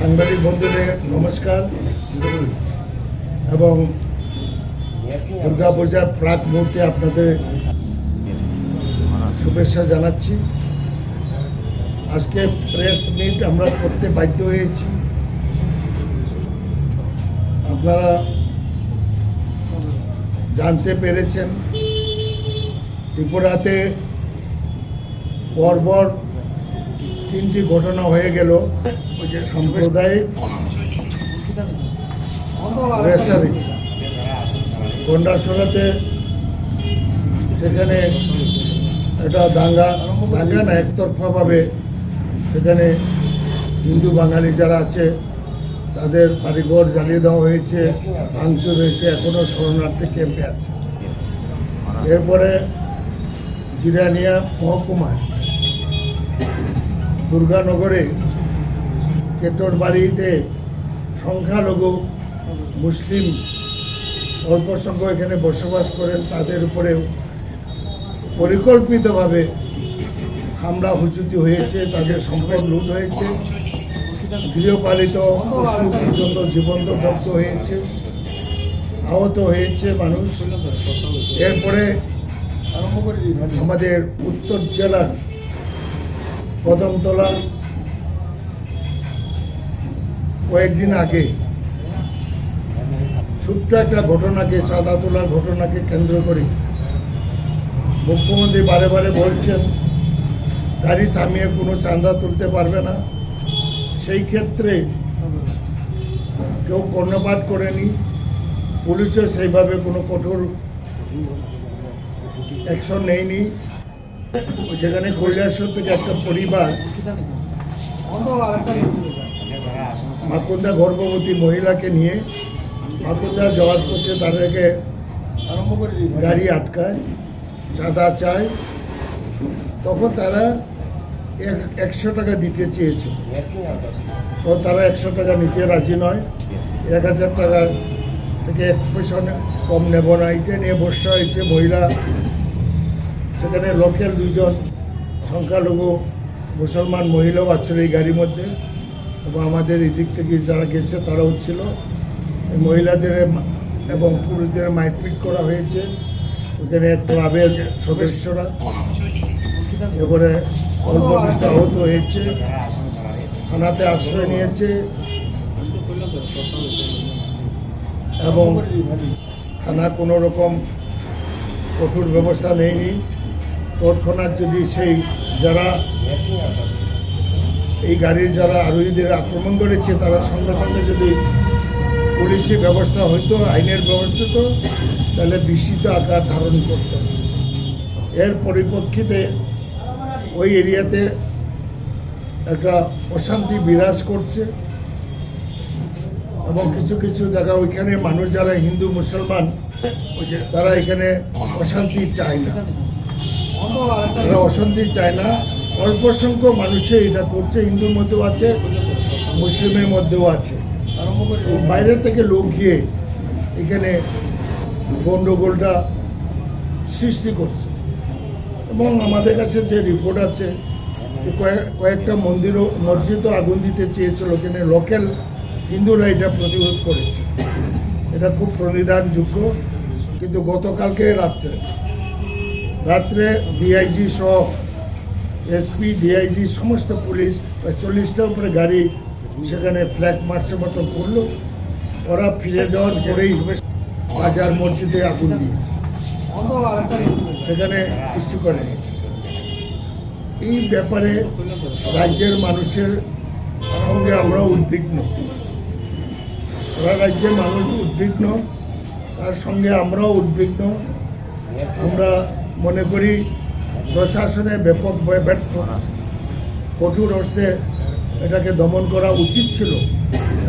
সাংবাদিক বন্ধুদের নমস্কার। এবং দুর্গাপূজার প্রাক মুহূর্তে আপনাদের শুভেচ্ছা জানাচ্ছি। আজকে প্রেস মিট আমরা করতে বাধ্য হয়েছি। আপনারা জানতে পেরেছেন, ত্রিপুরাতে পরপর তিনটি ঘটনা হয়ে গেল। ওই যে সাম্প্রদায়িক রেসারি। গন্ডাসোলাতে সেখানে এটা দাঙ্গা দাঙ্গা না একতরফাভাবে সেখানে হিন্দু বাঙালি যারা আছে তাদের বাড়িঘর জ্বালিয়ে দেওয়া হয়েছে ভাঙচুর হয়েছে এখনও শরণার্থী ক্যাম্পে আছে। এরপরে জিরানিয়া মহকুমায় দুর্গানগরে কেটর বাড়িতে সংখ্যালঘু মুসলিম অল্প সংখ্যক এখানে বসবাস করেন, তাদের উপরে পরিকল্পিতভাবে হামলা, হুচুতি হয়েছে, তাদের সম্পদ লুট হয়েছে, গৃহপালিত পশু পর্যন্ত জীবন্ত দগ্ধ হয়েছে, আহত হয়েছে মানুষ। এরপরে আমাদের উত্তর জেলার কদমতলা কয়েকদিন আগে ছোট্ট একটা ঘটনাকে চাঁদা তোলার ঘটনাকে কেন্দ্র করে মুখ্যমন্ত্রী বারে বারে বলছেন, গাড়ি থামিয়ে কোনো চাঁদা তুলতে পারবে না। সেই ক্ষেত্রে কেউ কর্ণপাত করেনি, পুলিশও সেইভাবে কোনো কঠোর অ্যাকশন নেয়নি। যেখানে কৈলাসর থেকে একটা পরিবার মাকুন্দা গর্ভবতী মহিলাকে নিয়ে মাকুন্দা যাওয়ার পথে তাদেরকে গাড়ি আটকায়, চাঁদা চায়। তখন তারা এক- একশো টাকা দিতে চেয়েছে। তো তারা একশো টাকা নিতে রাজি নয়। এক হাজার টাকার থেকে এক পয়সা কম নেব না। এটা নিয়ে বসা হয়েছে মহিলা সেখানে লোকাল দুজন সংখ্যালঘু মুসলমান মহিলাও আছিল এই গাড়ির মধ্যে। এবং আমাদের এদিক থেকে যারা গেছে তারাও ছিল। মহিলাদের এবং পুরুষদের মারপিট করা হয়েছে। ওখানে ক্লাবের সদস্যরা। এবারে অল্প আহত হয়েছে। থানাতে আশ্রয় নিয়েছে। এবং থানা কোনো রকম কঠোর ব্যবস্থা নেয়নি। তৎক্ষণাৎ যদি সেই যারা এই গাড়ির যারা আরোহীদের আক্রমণ করেছে, তারা সঙ্গে সঙ্গে যদি পুলিশি ব্যবস্থা হইতো, আইনের ব্যবস্থা হতো তাহলে বিস্মিত আকার ধারণ করত। এর পরিপ্রেক্ষিতে ওই এরিয়াতে একটা অশান্তি বিরাজ করছে এবং কিছু কিছু জায়গা ওইখানে মানুষ যারা হিন্দু, মুসলমান তারা এখানে অশান্তি চায় না। তারা অশান্তি চায় না। অল্প সংখ্যক মানুষে এটা করছে হিন্দুর মধ্যেও আছে, মুসলিমের মধ্যেও আছে। বাইরে থেকে লোক গিয়ে এখানে গন্ডগোলটা সৃষ্টি করছে। এবং আমাদের কাছে যে রিপোর্ট আছে কয়েকটা মন্দিরও মসজিদও আগুন দিতে চেয়েছিল এখানে লোকাল হিন্দুরা এটা প্রতিরোধ করেছে। এটা খুব প্রণিধানযোগ্য, কিন্তু গতকালকে রাত্রে রাত্রে ডিআইজি সহ এসপি ডিআইজি সমস্ত পুলিশ, প্রায় চল্লিশটার উপরে গাড়ি সেখানে ফ্ল্যাগ মার্চের মতো করল। ওরা ফিরে যাওয়ার পরেই বাজার মসজিদে আগুন দিয়েছে। সেখানে কিছু করে এই ব্যাপারে রাজ্যের মানুষের সঙ্গে আমরা উদ্বিগ্ন। ওরা রাজ্যের মানুষ উদ্বিগ্ন, তার সঙ্গে আমরাও উদ্বিগ্ন। আমরা মনে করি প্রশাসনের ব্যাপক ব্যর্থ কঠোর হস্তে এটাকে দমন করা উচিত ছিল।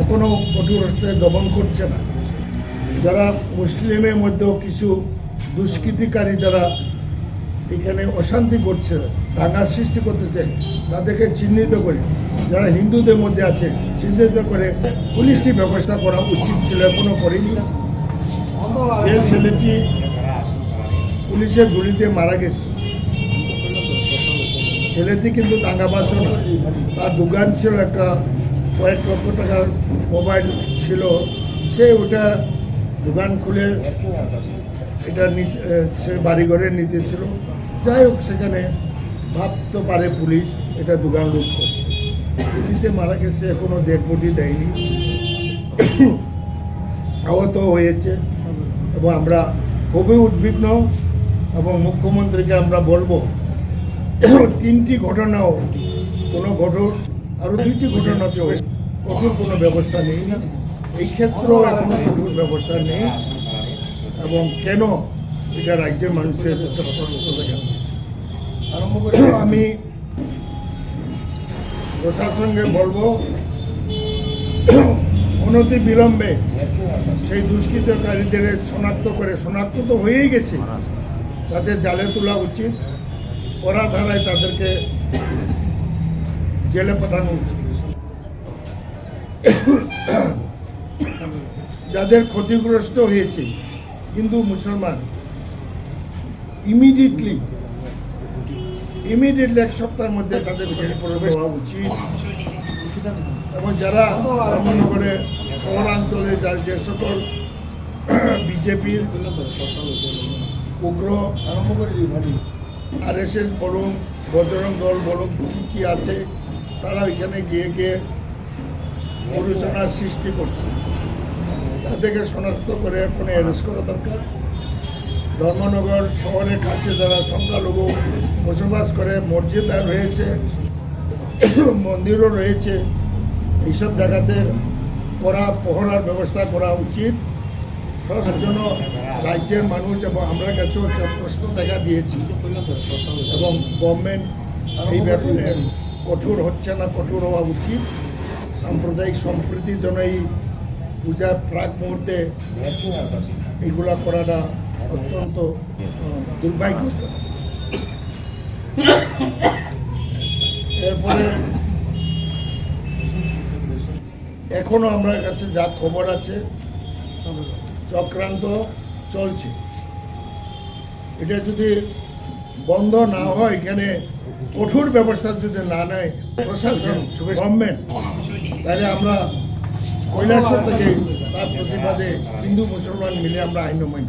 এখনও কঠোর হস্তে দমন করছে না। যারা মুসলিমের মধ্যেও কিছু দুষ্কৃতিকারী যারা এখানে অশান্তি করছে, দাঙ্গা সৃষ্টি করতেছে, তাদেরকে চিহ্নিত করে, যারা হিন্দুদের মধ্যে আছে, চিহ্নিত করে পুলিশটি ব্যবস্থা করা উচিত ছিল, এখনও করেনি। যে ছেলেটি পুলিশের গুলিতে মারা গেছে। ছেলেটি কিন্তু দাঙ্গাবাসও না তার দোকান ছিল একটা কয়েক লক্ষ টাকার মোবাইল ছিল। সে ওটা দোকান খুলে এটা সে বাড়িঘরে নিতেছিল যাই হোক, সেখানে ভাবতে পারে পুলিশ এটা দোকান লুট করছে। পুলিশে মারা গেছে, এখনও দেড় কোটি দেয়নি। আহত হয়েছে। এবং আমরা খুবই উদ্বিগ্ন। এবং মুখ্যমন্ত্রীকে আমরা বলব, তিনটি ঘটনাও কোনো ঘটন আরও দুইটি ঘটনাতেও কঠোর কোনো ব্যবস্থা নেই এই ক্ষেত্রেও এখনও কঠোর ব্যবস্থা নেই এবং কেন এটা রাজ্যের মানুষের। আরম্ভ করে আমি প্রশাসনকে বলব, অনতি বিলম্বে সেই দুষ্কৃতকারীদের শনাক্ত করে, শনাক্ত তো হয়েই গেছে তাদের জালে তোলা উচিত। কড়া ধারায় তাদেরকে জেলে পাঠানো উচিত। যাদের ক্ষতিগ্রস্ত হয়েছে, হিন্দু, মুসলমান ইমিডিয়েটলি ইমিডিয়েটলি এক সপ্তাহের মধ্যে তাদের জেলে প্রবেশ হওয়া উচিত। এবং যারা ধর্মনগরে শহরাঞ্চলে যা যে সকল বিজেপির উগ্র আরম্ভ করে আর এস এস বলুন, বজরং দল বলুন, কি কি আছে, তারা ওইখানে গিয়ে গিয়ে পরিচালনার সৃষ্টি করছে। তাদেরকে শনাক্ত করে কোনো অ্যারেস্ট করা দরকার। ধর্মনগর শহরের কাছে যারা সংখ্যালঘু বসবাস করে মসজিদ রয়েছে, মন্দিরও রয়েছে। এইসব জায়গাতে করা পহরার ব্যবস্থা করা উচিত। সবার জন্য রাজ্যের মানুষ এবং আমরা কাছেও একটা প্রশ্ন দেখা দিয়েছি এবং গভর্নমেন্ট এই ব্যাপারে কঠোর হচ্ছে না, কঠোর হওয়া উচিত। সাম্প্রদায়িক সম্প্রীতির জন্য এই পূজার প্রাক মুহূর্তে এইগুলা করাটা অত্যন্ত দুর্ভাগ্যজনক। এরপরে এখনও আমরা কাছে যা খবর আছে চক্রান্ত চলছে। এটা যদি বন্ধ না হয়, এখানে কঠোর ব্যবস্থা যদি না নেয়, প্রশাসন গভর্নমেন্ট তাহলে আমরা কৈলাসর থেকে তার প্রতিবাদে হিন্দু মুসলমান মিলে আমরা আইন মাইন